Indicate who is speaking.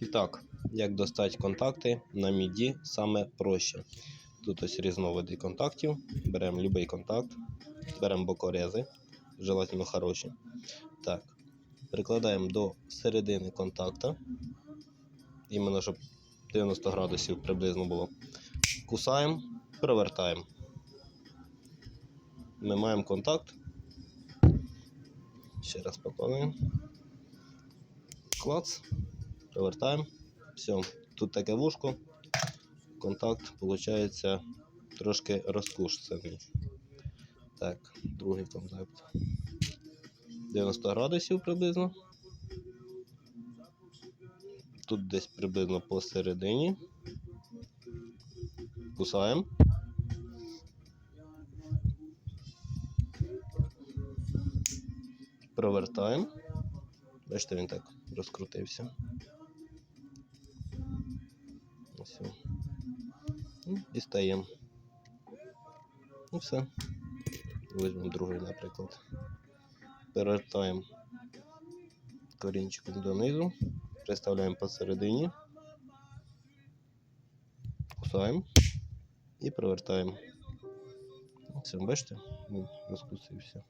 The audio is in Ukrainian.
Speaker 1: І так, як достати контакти на міді саме проще. Тут ось різновиди контактів. Беремо будь-який контакт, беремо бокорези, желательно хороші. Так, прикладаємо до середини контакта. Іменно, щоб 90 градусів приблизно було. Кусаємо, провертаємо. Ми маємо контакт. Ще раз покладаємо. Клац. Провертаємо. Все. Тут таке вушко. Контакт, виходить, трошки розкушений. Так, другий контакт. 90 градусів приблизно. Тут десь приблизно посередині. Кусаємо. Провертаємо. Бачите, він так розкрутився. Він. Ну, Дістаємо. Ну все. Візьмемо другий, наприклад. Перевертаємо корінчиком донизу. Приставляємо посередині. Кусаємо і провертаємо. Все, бачите? Він розкусився.